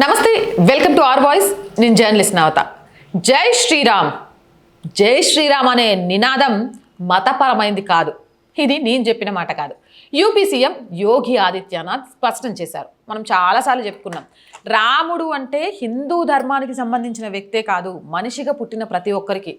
నమస్తే welcome to R voice. నేను journalist Navata. జై శ్రీరామ్. జై శ్రీరామ్ అనే నినాదం మతపరమైంది కాదు. ఇది నేను చెప్పిన మాట కాదు. యూపీ సీఎం యోగి ఆదిత్యనాథ్ స్పష్టం చేశారు. మనం చాలాసార్లు చెప్పుకున్నాం. రాముడు అంటే హిందూ ధర్మానికి సంబంధించిన వ్యక్తే కాదు. మనిషిగా పుట్టిన ప్రతి ఒక్కరికి.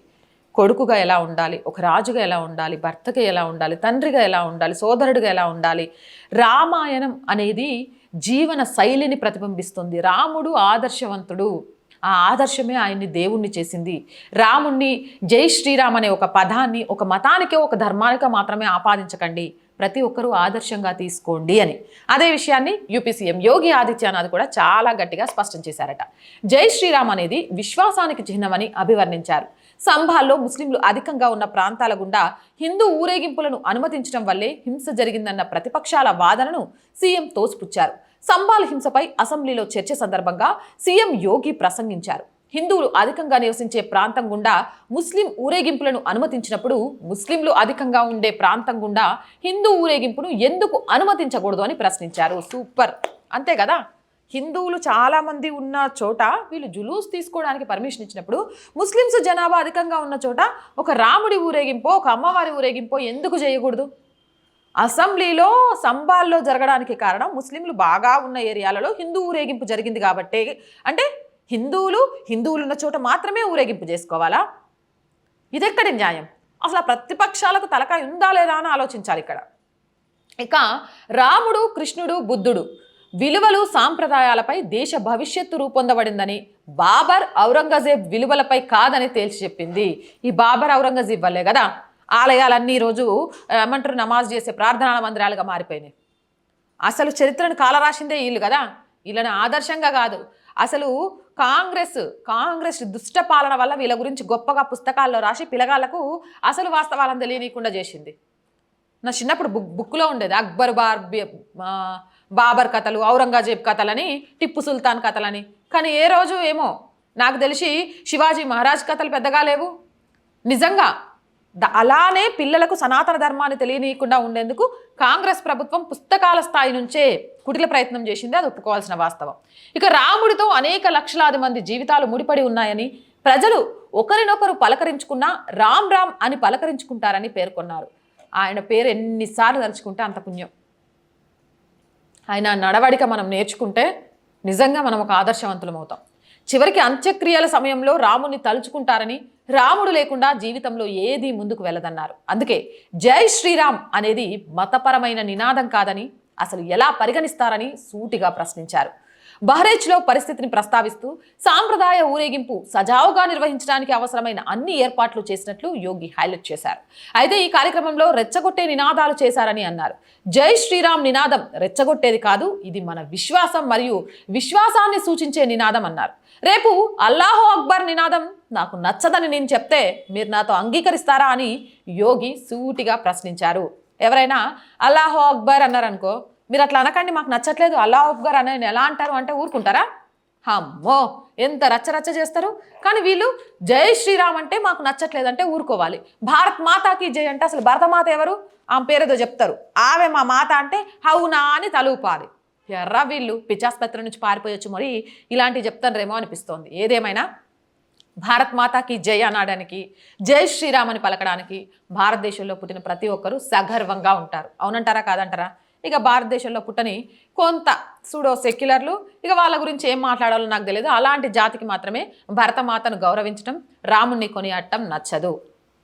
కొడుకుగా ఎలా ఉండాలి ఒక రాజుగా ఎలా ఉండాలి భర్తగా ఎలా ఉండాలి తండ్రిగా ఎలా ఉండాలి సోదరుడిగా ఎలా ఉండాలి రామాయణం అనేది జీవన శైలిని ప్రతిబింబిస్తుంది. రాముడు ఆదర్శవంతుడు. ఆ ఆదర్శమే ఆయన్ని దేవుణ్ణి చేసింది. రాముణ్ణి జై శ్రీరామ్ అనే ఒక పదాన్ని ఒక మతానికే ఒక ధర్మానికే మాత్రమే ఆపాదించకండి. ప్రతి ఒక్కరూ ఆదర్శంగా తీసుకోండి అని. అదే విషయాన్ని యూపీ సీఎం యోగి ఆదిత్యనాథ్ కూడా చాలా గట్టిగా స్పష్టం చేశారట. జై శ్రీరామ్ అనేది విశ్వాసానికి చిహ్నమని అభివర్ణించారు. సంభాల్లో ముస్లింలు అధికంగా ఉన్న ప్రాంతాల గుండా హిందూ ఊరేగింపులను అనుమతించడం వల్లే హింస జరిగిందన్న ప్రతిపక్షాల వాదనను సీఎం తోసిపుచ్చారు. సంబాల్ హింసపై అసెంబ్లీలో చర్చ సందర్భంగా సీఎం యోగి ప్రసంగించారు. హిందువులు అధికంగా నివసించే ప్రాంతం గుండా ముస్లిం ఊరేగింపులను అనుమతించినప్పుడు ముస్లింలు అధికంగా ఉండే ప్రాంతం గుండా హిందూ ఊరేగింపును ఎందుకు అనుమతించకూడదు అని ప్రశ్నించారు. సూపర్. అంతే కదా? హిందువులు చాలామంది ఉన్న చోట వీళ్ళు జులూస్ తీసుకోవడానికి పర్మిషన్ ఇచ్చినప్పుడు ముస్లిమ్స్ జనాభా అధికంగా ఉన్న చోట ఒక రాముడి ఊరేగింపో ఒక అమ్మవారి ఊరేగింపో ఎందుకు చేయకూడదు? అసెంబ్లీలో సంబాల్లో జరగడానికి కారణం ముస్లింలు బాగా ఉన్న ఏరియాలలో హిందూ ఊరేగింపు జరిగింది కాబట్టే. అంటే హిందువులు హిందువులు ఉన్న చోట మాత్రమే ఊరేగింపు చేసుకోవాలా? ఇదెక్కడి న్యాయం? అసలు ఆ ప్రతిపక్షాలకు తలకాయ ఉందా లేదా అని ఆలోచించాలి ఇక్కడ. ఇక రాముడు కృష్ణుడు బుద్ధుడు విలువలు సాంప్రదాయాలపై దేశ భవిష్యత్తు రూపొందబడిందని బాబర్ ఔరంగజేబ్ విలువలపై కాదని తేల్చి చెప్పింది. ఈ బాబర్ ఔరంగజేబ్ వల్లే కదా ఆలయాలన్నీ రోజు ఏమంటారు నమాజ్ చేసే ప్రార్థనా మందిరాలుగా మారిపోయినాయి. అసలు చరిత్రను కాలరాసిందే వీళ్ళు కదా? వీళ్ళని ఆదర్శంగా కాదు. అసలు కాంగ్రెస్ కాంగ్రెస్ దుష్ట పాలన వల్ల వీళ్ళ గురించి గొప్పగా పుస్తకాల్లో రాసి పిల్లగాళ్ళకు అసలు వాస్తవాలను తెలియనీయకుండా చేసింది. నా చిన్నప్పుడు బుక్ బుక్లో ఉండేది అక్బర్ బార్ బాబర్ కథలు ఔరంగజేబ్ కథలని టిప్పు సుల్తాన్ కథలని. కానీ ఏ రోజు ఏమో నాకు తెలిసి శివాజీ మహారాజ్ కథలు పెద్దగా లేవు. నిజంగా అలానే పిల్లలకు సనాతన ధర్మాన్ని తెలియనీయకుండా ఉండేందుకు కాంగ్రెస్ ప్రభుత్వం పుస్తకాల స్థాయి నుంచే కుటిల ప్రయత్నం చేసింది. అది ఒప్పుకోవాల్సిన వాస్తవం. ఇక రాముడితో అనేక లక్షలాది మంది జీవితాలు ముడిపడి ఉన్నాయని ప్రజలు ఒకరినొకరు పలకరించుకున్నా రామ్ రామ్ అని పలకరించుకుంటారని పేర్కొన్నారు. ఆయన పేరు ఎన్నిసార్లు తలుచుకుంటే అంత పుణ్యం. ఆయన నడవడిక మనం నేర్చుకుంటే నిజంగా మనం ఒక ఆదర్శవంతులం అవుతాం. చివరికి అంత్యక్రియల సమయంలో రాముని తలుచుకుంటారని రాముడు లేకుండా జీవితంలో ఏదీ ముందుకు వెళ్ళదన్నారు. అందుకే జై శ్రీరామ్ అనేది మతపరమైన నినాదం కాదని అసలు ఎలా పరిగణిస్తారని సూటిగా ప్రశ్నించారు. బహ్రైచ్లో పరిస్థితిని ప్రస్తావిస్తూ సాంప్రదాయ ఊరేగింపు సజావుగా నిర్వహించడానికి అవసరమైన అన్ని ఏర్పాట్లు చేసినట్లు యోగి హైలైట్ చేశారు. అయితే ఈ కార్యక్రమంలో రెచ్చగొట్టే నినాదాలు చేశారని అన్నారు. జై శ్రీరామ్ నినాదం రెచ్చగొట్టేది కాదు ఇది మన విశ్వాసం మరియు విశ్వాసాన్ని సూచించే నినాదం అన్నారు. రేపు అల్లాహో అక్బర్ నినాదం నాకు నచ్చదని నేను చెప్తే మీరు నాతో అంగీకరిస్తారా అని యోగి సూటిగా ప్రశ్నించారు. ఎవరైనా అల్లాహో అక్బర్ అన్నారనుకో మీరు అట్లా అనకండి మాకు నచ్చట్లేదు. అల్లాహ్ అక్బర్ అని ఎలా అంటారు అంటే ఊరుకుంటారా? అమ్మో ఎంత రచ్చ రచ్చ చేస్తారు. కానీ వీళ్ళు జై శ్రీరామ్ అంటే మాకు నచ్చట్లేదు అంటే ఊరుకోవాలి. భారత్ మాతాకి జై అంటే అసలు భరతమాత ఎవరు? ఆమె పేరేదో చెప్తారు. ఆమె మా మాత అంటే హౌనా అని తలూపాలి. ఎర్ర వీళ్ళు పిచ్చాసుపత్రి నుంచి పారిపోయొచ్చు మరి. ఇలాంటివి చెప్తారేమో అనిపిస్తోంది. ఏదేమైనా? భారత్ మాతాకి జై అనడానికి జై శ్రీరామ్ అని పలకడానికి భారతదేశంలో పుట్టిన ప్రతి ఒక్కరూ సగర్వంగా ఉంటారు. అవునంటారా కాదంటారా? ఇక భారతదేశంలో పుట్టని కొంత సూడో సెక్యులర్లు ఇక వాళ్ళ గురించి ఏం మాట్లాడాలో నాకు తెలియదు అలాంటి జాతికి మాత్రమే భరతమాతను గౌరవించడం రాముణ్ణి కొనియాడటం నచ్చదు.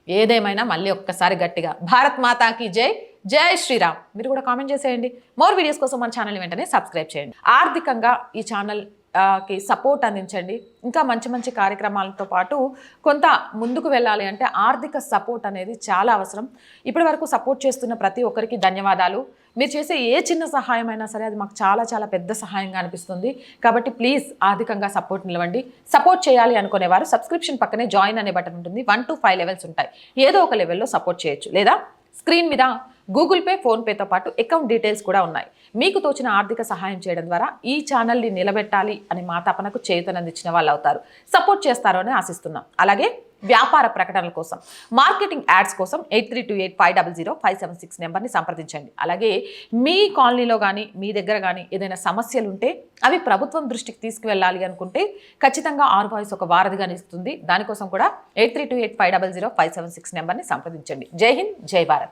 ఏదేమైనా మళ్ళీ ఒక్కసారి గట్టిగా భారత్ మాతాకి జై జై శ్రీరామ్. మీరు కూడా కామెంట్ చేసేయండి. మోర్ వీడియోస్ కోసం మన ఛానల్ వెంటనే సబ్స్క్రైబ్ చేయండి. ఆర్థికంగా ఈ ఛానల్కి సపోర్ట్ అందించండి. ఇంకా మంచి మంచి కార్యక్రమాలతో పాటు కొంత ముందుకు వెళ్ళాలి అంటే ఆర్థిక సపోర్ట్ అనేది చాలా అవసరం. ఇప్పటి వరకు సపోర్ట్ చేస్తున్న ప్రతి ఒక్కరికి ధన్యవాదాలు. మీరు చేసే ఏ చిన్న సహాయం అయినా సరే అది మాకు చాలా చాలా పెద్ద సహాయంగా అనిపిస్తుంది. కాబట్టి ప్లీజ్ ఆర్థికంగా సపోర్ట్ నిలవండి. సపోర్ట్ చేయాలి అనుకునేవారు సబ్స్క్రిప్షన్ పక్కనే జాయిన్ అనే బటన్ ఉంటుంది. వన్ టు ఫైవ్ లెవెల్స్ ఉంటాయి. ఏదో ఒక లెవెల్లో సపోర్ట్ చేయొచ్చు. లేదా స్క్రీన్ మీద గూగుల్ పే ఫోన్పేతో పాటు అకౌంట్ డీటెయిల్స్ కూడా ఉన్నాయి. మీకు తోచిన ఆర్థిక సహాయం చేయడం ద్వారా ఈ ఛానల్ని నిలబెట్టాలి అని మా తపనకు చేయుతనందించిన వాళ్ళు అవుతారు. సపోర్ట్ చేస్తారు అని ఆశిస్తున్నాం. అలాగే వ్యాపార ప్రకటనల కోసం మార్కెటింగ్ యాడ్స్ కోసం eight three two eight five double zero five seven six నెంబర్ని సంప్రదించండి. అలాగే మీ కాలనీలో కానీ మీ దగ్గర కానీ ఏదైనా సమస్యలు ఉంటే అవి ప్రభుత్వం దృష్టికి తీసుకువెళ్ళాలి అనుకుంటే ఖచ్చితంగా ఆర్ వాయిస్ ఒక వారధిగా ఇస్తుంది. దానికోసం కూడా eight three two eight five double zero five seven six నెంబర్ని సంప్రదించండి. జై హింద్ జై భారత్.